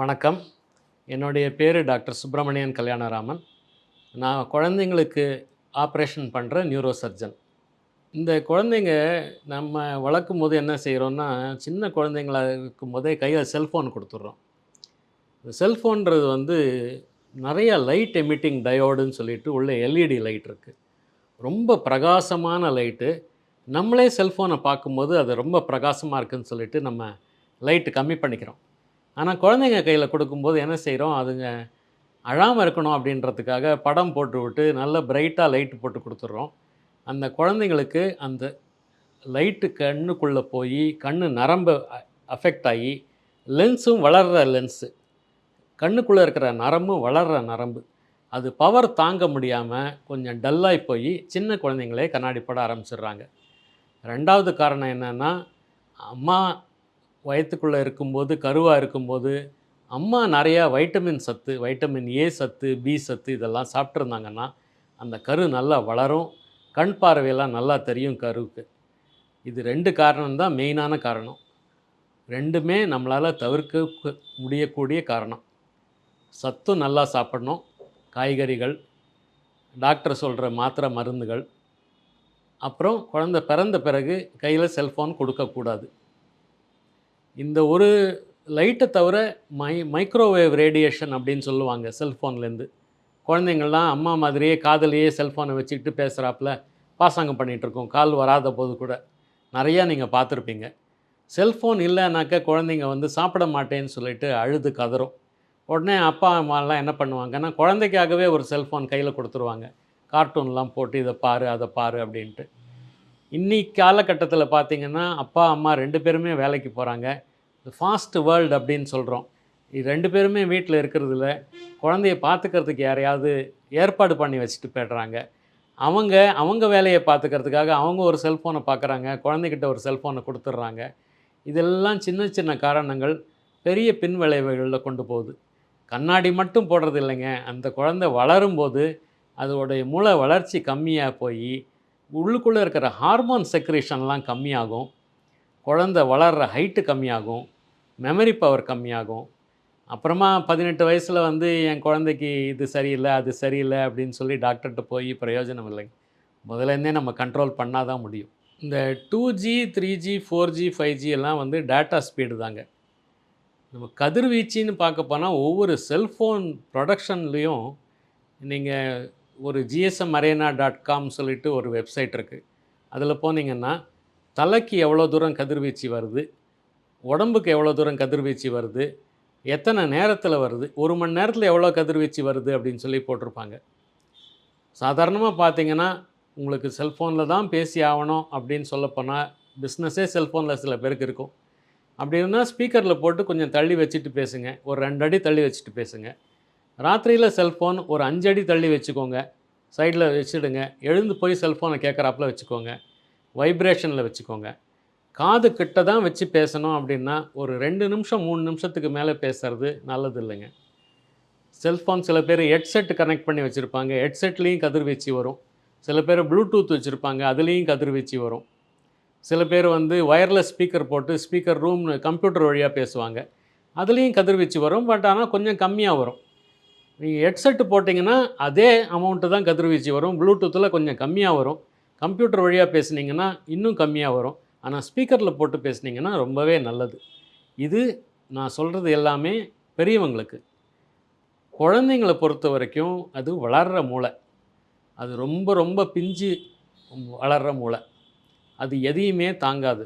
வணக்கம். என்னுடைய பேர் டாக்டர் சுப்பிரமணியன் கல்யாணராமன். நான் குழந்தைங்களுக்கு ஆப்ரேஷன் பண்ணுற நியூரோ சர்ஜன் இந்த குழந்தைங்க நம்ம வளர்க்கும் போது என்ன செய்கிறோன்னா சின்ன குழந்தைங்களா இருக்கும் போதே கையில் செல்ஃபோன் கொடுத்துட்றோம். இந்த செல்ஃபோன்றது வந்து நிறைய லைட் எமிட்டிங் டயோடுன்னு சொல்லிட்டு உள்ள எல்இடி லைட் இருக்குது ரொம்ப பிரகாசமான லைட்டு நம்மளே செல்ஃபோனை பார்க்கும்போது அது ரொம்ப பிரகாசமாக இருக்குன்னு சொல்லிட்டு நம்ம லைட்டு கம்மி பண்ணிக்கிறோம். ஆனால் குழந்தைங்க கையில் கொடுக்கும்போது என்ன செய்கிறோம் அதுங்க அழாமல் இருக்கணும் அப்படின்றதுக்காக படம் போட்டு விட்டு நல்ல பிரைட்டாக லைட்டு போட்டு கொடுத்துட்றோம். அந்த குழந்தைங்களுக்கு அந்த லைட்டு கண்ணுக்குள்ளே போய் கண் நரம்பு அஃபெக்ட் ஆகி லென்ஸும் வளர்கிற லென்ஸு கண்ணுக்குள்ளே இருக்கிற நரம்பும் வளர்கிற நரம்பு. அது பவர் தாங்க முடியாமல் கொஞ்சம் டல்லாகி போய் சின்ன குழந்தைங்களே கண்ணாடி போட ஆரம்பிச்சிடுறாங்க. ரெண்டாவது காரணம் என்னென்னா அம்மா வயத்துக்குள்ளே இருக்கும்போது கருவாக இருக்கும்போது அம்மா நிறையா வைட்டமின் சத்து வைட்டமின் ஏ சத்து பி சத்து இதெல்லாம் சாப்பிட்ருந்தாங்கன்னா அந்த கரு நல்லா வளரும். கண் பார்வையெல்லாம் நல்லா தெரியும் கருவுக்கு. இது ரெண்டு காரணம் தான் மெயினான காரணம். ரெண்டுமே நம்மளால் தவிர்க்க முடியக்கூடிய காரணம். சத்தும் நல்லா சாப்பிடணும். காய்கறிகள் டாக்டர் சொல்கிற மாத்திரை மருந்துகள். அப்புறம் குழந்த பிறந்த பிறகு கையில் செல்ஃபோன் கொடுக்கக்கூடாது. இந்த ஒரு லைட்டை தவிர மை மைக்ரோவேவ் ரேடியேஷன் அப்படின்னு சொல்லுவாங்க செல்ஃபோன்லேருந்து குழந்தைங்கள்லாம் அம்மா மாதிரியே காதலையே செல்ஃபோனை வச்சுக்கிட்டு பேசுகிறாப்புல பாசாங்கம் பண்ணிகிட்ருக்கோம் கால் வராத போது கூட. நிறையா நீங்கள் பார்த்துருப்பீங்க. செல்ஃபோன் இல்லைனாக்கா குழந்தைங்க வந்து சாப்பிட மாட்டேன்னு சொல்லிட்டு அழுது கதறும். உடனே அப்பா அம்மாலாம் என்ன பண்ணுவாங்கன்னா குழந்தைக்காகவே ஒரு செல்ஃபோன் கையில் கொடுத்துருவாங்க. கார்ட்டூன்லாம் போட்டு இதை பாரு அதை பாரு அப்படின்ட்டு. இன்றைக்கி காலகட்டத்தில் பார்த்தீங்கன்னா அப்பா அம்மா ரெண்டு பேருமே வேலைக்கு போகிறாங்க ஃபாஸ்ட் வேர்ல்டு அப்படின்னு சொல்கிறோம் இது ரெண்டு பேருமே வீட்டில் இருக்கிறதுல குழந்தைய பார்த்துக்கிறதுக்கு யாரையாவது ஏற்பாடு பண்ணி வச்சுட்டு போய்ட்றாங்க. அவங்க அவங்க வேலையை பார்த்துக்கிறதுக்காக அவங்க ஒரு செல்ஃபோனை பார்க்குறாங்க குழந்தைகிட்ட ஒரு செல்ஃபோனை கொடுத்துட்றாங்க. இதெல்லாம் சின்ன சின்ன காரணங்கள் பெரிய பின் விளைவுகளில் கொண்டு போகுது. கண்ணாடி மட்டும் போடுறது இல்லைங்க. அந்த குழந்தை வளரும்போது அதோடைய மூளை வளர்ச்சி கம்மியாக போய் உள்ளுக்குள்ளே இருக்கிற ஹார்மோன் செக்ரேஷன்லாம் கம்மியாகும். குழந்த வளர்கிற ஹைட்டு கம்மியாகும். மெமரி பவர் கம்மியாகும். அப்புறமா பதினெட்டு வயசில் வந்து என் குழந்தைக்கு இது சரியில்லை அது சரியில்லை அப்படின்னு சொல்லி டாக்டர்கிட்ட போய் பிரயோஜனம் இல்லை. முதலேருந்தே நம்ம கண்ட்ரோல் பண்ணால் தான் முடியும். இந்த two G three G four G five G எல்லாம் வந்து டேட்டா ஸ்பீடு தாங்க. நம்ம கதிர்வீச்சின்னு பார்க்க போனால் ஒவ்வொரு செல்ஃபோன் ப்ரொடக்ஷன்லேயும் நீங்கள் ஒரு ஜிஎஸ்எம் அரேனா டாட் காம் சொல்லிட்டு ஒரு வெப்சைட் இருக்குது அதில் போனீங்கன்னா தலைக்கு எவ்வளோ தூரம் கதிர்வீச்சு வருது உடம்புக்கு எவ்வளோ தூரம் கதிர்வீச்சு வருது எத்தனை நேரத்தில் வருது ஒரு மணி நேரத்தில் எவ்வளோ கதிர்வீச்சு வருது அப்படின்னு சொல்லி போட்டிருப்பாங்க. சாதாரணமாக பார்த்தீங்கன்னா உங்களுக்கு செல்ஃபோனில் தான் பேசி ஆகணும் அப்படின்னு சொல்லப்போனால் பிஸ்னஸே செல்ஃபோனில் சில பேருக்கு இருக்கும். அப்படி இருந்தால் ஸ்பீக்கரில் போட்டு கொஞ்சம் தள்ளி வச்சுட்டு பேசுங்க. ஒரு ரெண்டு அடி தள்ளி வச்சுட்டு பேசுங்க. ராத்திரியில் செல்ஃபோன் ஒரு அஞ்சடி தள்ளி வச்சுக்கோங்க. சைடில் வச்சுடுங்க. எழுந்து போய் செல்ஃபோனை கேட்குறாப்புல வச்சுக்கோங்க. வைப்ரேஷனில் வச்சுக்கோங்க. காது கிட்ட தான் வச்சு பேசணும் அப்படின்னா ஒரு ரெண்டு நிமிஷம் மூணு நிமிஷத்துக்கு மேலே பேசுறது நல்லது இல்லைங்க செல்ஃபோன் சில பேர் ஹெட்செட் கனெக்ட் பண்ணி வச்சுருப்பாங்க. ஹெட்செட்லேயும் கதிர்வீச்சு வரும். சில பேர் ப்ளூடூத் வச்சுருப்பாங்க. அதுலேயும் கதிர்வீச்சு வரும். சில பேர் வந்து ஒயர்லெஸ் ஸ்பீக்கர் போட்டு ஸ்பீக்கர் ரூம் கம்ப்யூட்டர் வழியாக பேசுவாங்க. அதுலேயும் கதிர்வீச்சு வரும். பட் ஆனால் கொஞ்சம் கம்மியாக வரும். நீங்கள் ஹெட்செட்டு போட்டிங்கன்னா அதே அமௌண்ட்டு தான் கதிர்வீச்சு வரும். ப்ளூடூத்தில் கொஞ்சம் கம்மியாக வரும். கம்ப்யூட்டர் வழியாக பேசுனீங்கன்னா இன்னும் கம்மியாக வரும். ஆனால் ஸ்பீக்கரில் போட்டு பேசுனீங்கன்னா ரொம்பவே நல்லது. இது நான் சொல்கிறது எல்லாமே பெரியவங்களுக்கு. குழந்தைங்களை பொறுத்த வரைக்கும் அது வளர்கிற மூளை. அது ரொம்ப ரொம்ப பிஞ்சு வளர்கிற மூளை. அது எதையுமே தாங்காது.